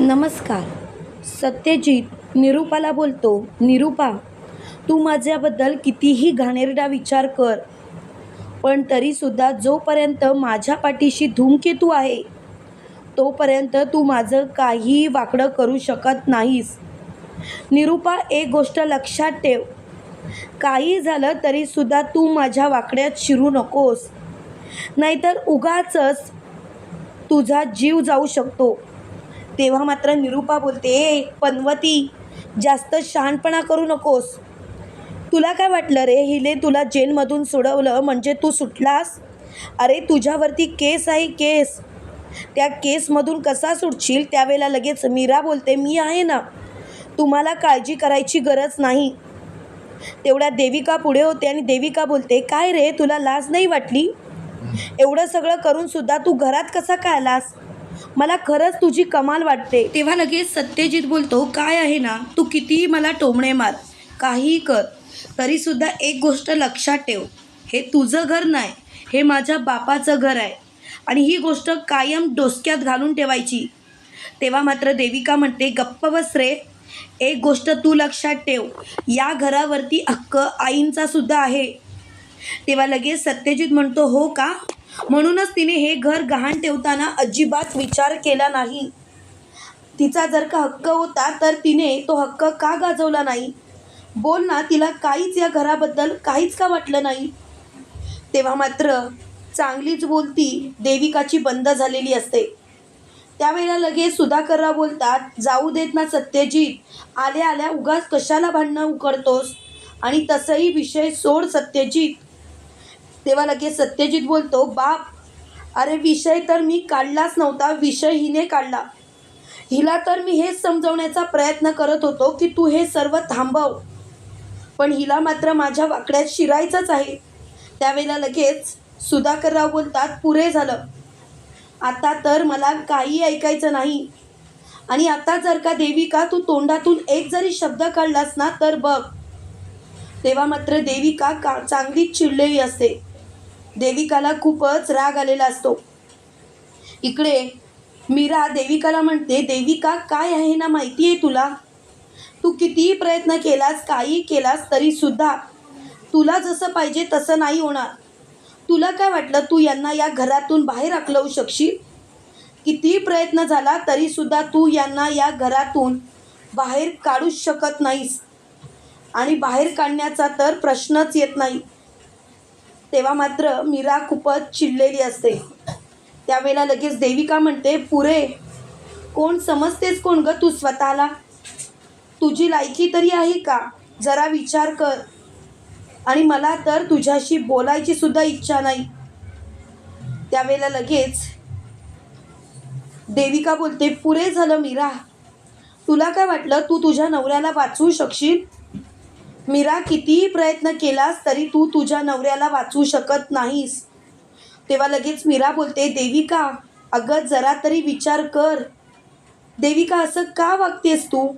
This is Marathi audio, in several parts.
नमस्कार. सत्यजित निरूपाला बोलतो. निरूपा तू माझ्याबद्दल कितीही घाणेरडा विचार कर पण तरीसुद्धा जोपर्यंत माझ्या पाठीशी धूमकेतू आहे तोपर्यंत तू माझं काहीही वाकडं करू शकत नाहीस. निरूपा एक गोष्ट लक्षात ठेव. काही झालं तरीसुद्धा तू माझ्या वाकड्यात शिरू नकोस. नाहीतर उगाचच तुझा जीव जाऊ शकतो. तेव्हा मात्र निरूपा बोलते "ए, पनवती जास्त शहाणपणा करू नकोस. तुला काय वाटलं रे हिले तुला जेलमधून सोडवलं म्हणजे तू सुटलास? अरे तुझ्यावरती केस आहे केस. त्या केसमधून कसा सुटशील त्यावेळेला लगेच मीरा बोलते मी आहे ना. तुम्हाला काळजी करायची गरज नाही. तेवढ्या देविका पुढे होते आणि देविका बोलते काय रे तुला लाज नाही वाटली? एवढं सगळं करून सुद्धा तू घरात कसा काय आलास? मला खरंच तुझी कमाल वाटते. तेव्हा लगेच सत्यजित बोलतो काय आहे ना? तू कितीही मला टोमणे मार काहीही कर तरीसुद्धा एक गोष्ट लक्षात ठेव. हे तुझं घर नाही हे माझ्या बापाचं घर आहे. आणि ही गोष्ट कायम डोसक्यात घालून ठेवायची. तेव्हा मात्र देविका म्हणते गप्प बसरे एक गोष्ट तू लक्षात ठेव या घरावरती हक्क आईंचा सुद्धा आहे. तेव्हा लगेच सत्यजित म्हणतो हो का? म्हणूनच तिने हे घर गहाण ठेवताना अजिबात विचार केला नाही. तिचा जर का हक्क होता तर तिने तो हक्क का गाजवला नाही? बोल ना तिला काहीच या घराबद्दल काहीच का वाटलं नाही? तेव्हा मात्र चांगलीच बोलती देविकाची बंद झालेली असते. त्यावेळेला लगेच सुधाकरराव बोलतात जाऊ देत ना सत्यजित आल्या आल्या उगाच कशाला भांडणं उकडतोस आणि तसंही विषय सोड सत्यजित तेव्हा लगेच सत्यजित बोलतो बाप अरे विषय तर मी काढलाच नव्हता विषय हिने काढला. हिला तर मी हेच समजवण्याचा प्रयत्न करत होतो की तू हे सर्व थांबव. पण हिला मात्र माझ्या वाकड्यात शिरायचंच आहे. त्यावेळेला लगेच सुधाकरराव बोलतात पुरे झालं. आता तर मला काही ऐकायचं नाही. आणि आता जर का देविका तू तोंडातून एक जरी शब्द काढलास ना तर बघ. तेव्हा मात्र देविका का चांगलीच चिडलेली असते. देविकाला खूपच राग आलेला असतो. इकडे मीरा देविकाला म्हणते देविका काय आहे ना माहिती आहे तुला? तू कितीही प्रयत्न केलास काही केलास तरीसुद्धा तुला जसं पाहिजे तसं नाही होणार. तुला काय वाटलं तू यांना या घरातून बाहेर अकलवू शकशील? कितीही प्रयत्न झाला तरीसुद्धा तू यांना या घरातून बाहेर काढूच शकत नाहीस. आणि बाहेर काढण्याचा तर प्रश्नच येत नाही. तेव्हा मात्र मीरा खूपच चिडलेली असते. त्यावेळेला लगेच देविका म्हणते पुरे कोण समजतेस कोण ग तू स्वतःला? तुझी लायकी तरी आहे का? जरा विचार कर. आणि मला तर तुझ्याशी बोलायची सुद्धा इच्छा नाही. त्यावेळेला लगेच देविका बोलते पुरे झालं मीरा. तुला काय वाटलं? तू तुझ्या नवऱ्याला वाचवू शकशील? मीरा कितीही प्रयत्न केलास तरी तू तुझ्या नवऱ्याला वाचवू शकत नाहीस. तेव्हा लगेच मीरा बोलते देविका अगं जरा तरी विचार कर. देविका असं का वागतेस तू?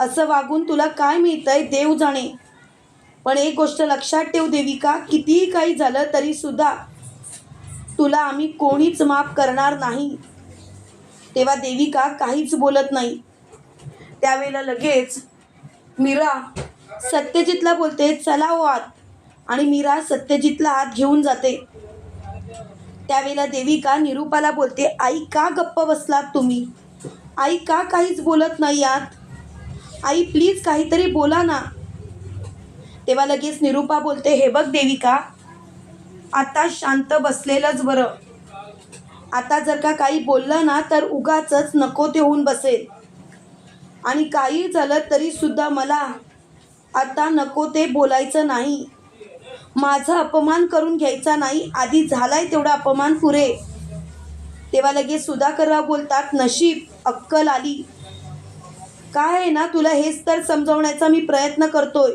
असं वागून तुला काय मिळतंय देव जाणे. पण एक गोष्ट लक्षात ठेव देविका कितीही काही झालं तरीसुद्धा तुला आम्ही कोणीच माफ करणार नाही. तेव्हा देविका काहीच बोलत नाही. त्यावेळेला लगेच मीरा सत्यजितला बोलते चला हो आत. आणि मीरा सत्यजितला आत घेऊन जाते. त्यावेळेला देविका निरूपाला बोलते आई का गप्प बसलात तुम्ही? आई का काहीच बोलत नाही आत? आई प्लीज काहीतरी बोला ना. तेव्हा लगेच निरूपा बोलते हे बघ देविका आता शांत बसलेलंच बरं. आता जर का काही बोललं ना तर उगाचच नको ते होऊन बसेल. आणि काही झालं तरीसुद्धा मला आता नको ते बोलायचं नाही. माझा अपमान करून घ्यायचा नाही. आधी झालाय तेवढा अपमान पुरे तेव्हा लगेच सुधाकरराव बोलतात नशीब अक्कल आली. काय आहे ना तुला हेच तर समजवण्याचा मी प्रयत्न करतोय.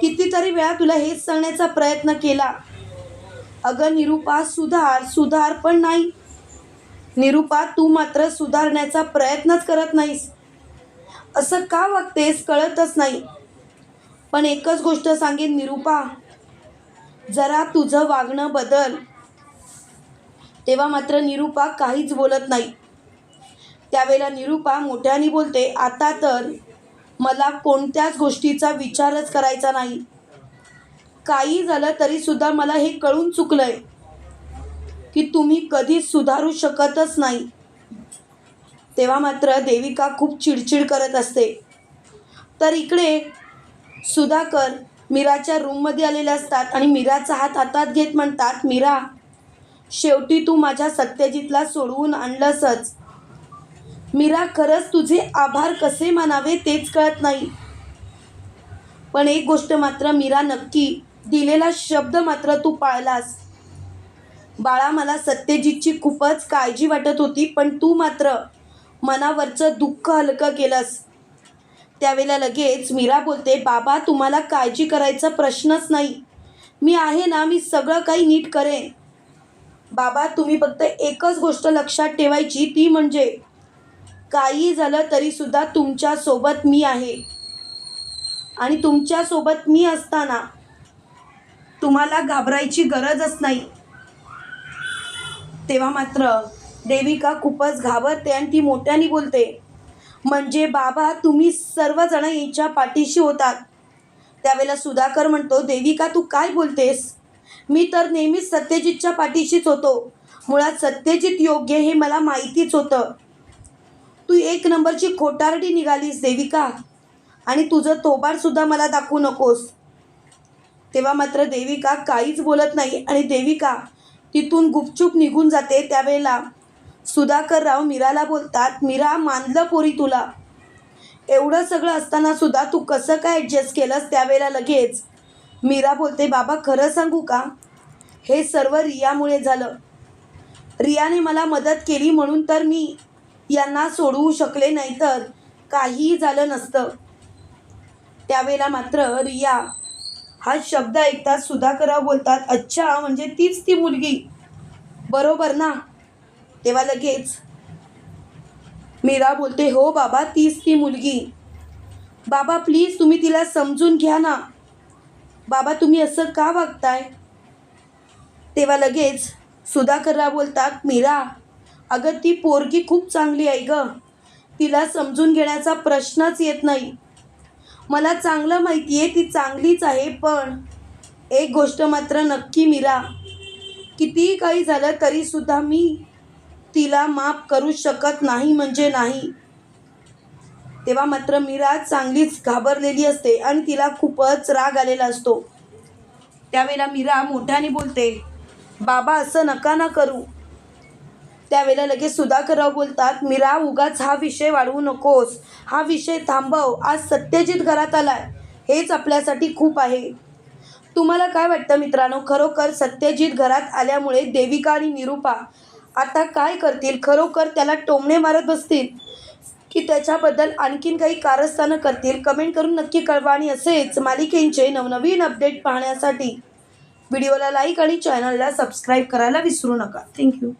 कितीतरी वेळा तुला हेच सांगण्याचा प्रयत्न केला. अगं निरूपा सुधार सुधार पण नाही. निरूपा तू मात्र सुधारण्याचा प्रयत्नच करत नाहीस. असं का वागतेस कळतच नाही. पण एकच गोष्ट सांगेन निरूपा. जरा तुझं वागणं बदल. तेव्हा मात्र निरूपा काहीच बोलत नाही. त्यावेळेला निरूपा मोठ्याने बोलते आता तर मला कोणत्याच गोष्टीचा विचारच करायचा नाही. काही झालं तरीसुद्धा मला हे कळून चुकलंय की तुम्ही कधीच सुधारू शकतच नाही. तेव्हा मात्र देविका खूप चिडचिड करत असते. तर इकडे सुधाकर मीराच्या रूममध्ये आलेले असतात आणि मीराचा हात हातात घेत म्हणतात मीरा शेवटी तू माझ्या सत्यजितला सोडवून आणलंसच. मीरा खरंच तुझे आभार कसे मानावे तेच कळत नाही. पण एक गोष्ट मात्र मीरा नक्की दिलेला शब्द मात्र तू पाळलास. बाळा मला सत्यजितची खूपच काळजी वाटत होती पण तू मात्र मनावरचं दुःख हलकं केलंस. त्यावेळेला लगेच मीरा बोलते बाबा तुम्हाला काळजी करायचा प्रश्नच नाही. मी आहे ना मी सगळं काही नीट करेन. बाबा तुम्ही फक्त एकच गोष्ट लक्षात ठेवायची ती म्हणजे काही झालं तरीसुद्धा तुमच्यासोबत मी आहे. आणि तुमच्यासोबत मी असताना तुम्हाला घाबरायची गरजच नाही. तेव्हा मात्र देविका खूपच घाबरते आणि ती मोठ्याने बोलते म्हणजे बाबा तुम्ही सर्वजण यांच्या पाठीशी होतात. त्यावेळेला सुधाकर म्हणतो देविका तू काय बोलतेस? मी तर नेहमीच सत्यजितच्या पाठीशीच होतो. मुळात सत्यजित योग्य हे मला माहितीच होतं. तू एक नंबरची खोटारडी निघालीस देविका. आणि तुझं तोबाडसुद्धा मला दाखवू नकोस. तेव्हा मात्र देविका काहीच बोलत नाही. आणि देविका तिथून गुपचूप निघून जाते त्यावेळेला. सुधाकरराव मीराला बोलतात मीरा मानलं पोरी तुला. एवढं सगळं असताना सुद्धा तू कसं काय ॲडजस्ट केलंस त्यावेळेला लगेच? मीरा बोलते बाबा खरं सांगू का? हे सर्व रियामुळे झालं. रियाने मला मदत केली म्हणून तर मी यांना सोडवू शकले नाही तर काहीही झालं नसतं. त्यावेळेला मात्र रिया हा शब्द ऐकताच सुधाकरराव बोलतात अच्छा म्हणजे तीच ती मुलगी. बरोबर ना? तेव्हा लगेच मीरा बोलते हो बाबा तीच ती मुलगी. बाबा प्लीज तुम्ही तिला समजून घ्या ना. बाबा तुम्ही असं का वागताय? तेव्हा लगेच सुधाकरराव बोलतात मीरा अगं ती पोरगी खूप चांगली आहे ग. तिला समजून घेण्याचा प्रश्नच येत नाही. मला चांगलं माहिती आहे ती चांगलीच आहे पण एक गोष्ट मात्र नक्की मीरा कितीही काही झालं तरीसुद्धा मी तिला माफ करू शकत नाही म्हणजे नाही. तेव्हा मात्र मीरा चांगलीच घाबरलेली असते आणि तिला खूपच राग आलेला असतो. त्यावेळेला मीरा मोठ्याने बोलते बाबा असं नका ना करू. त्यावेळेला लगेच सुधाकरराव बोलतात मीरा उगाच हा विषय वाढवू नकोस. हा विषय थांबव. आज सत्यजित घरात आलाय. हेच आपल्यासाठी खूप आहे. तुम्हाला काय वाटतं मित्रांनो? खरोखर सत्यजित घरात आल्यामुळे देविका आणि निरूपा आता काय करतील? खरोखर त्याला टोमणे मारत बसतील की त्याच्याबद्दल आणखीन काही कारस्थानं करतील? कमेंट करून नक्की कळवा आणि असेच मालिकेंचे नवनवीन अपडेट पाहण्यासाठी. व्हिडिओला लाईक आणि चॅनलला सबस्क्राईब करायला विसरू नका. थँक्यू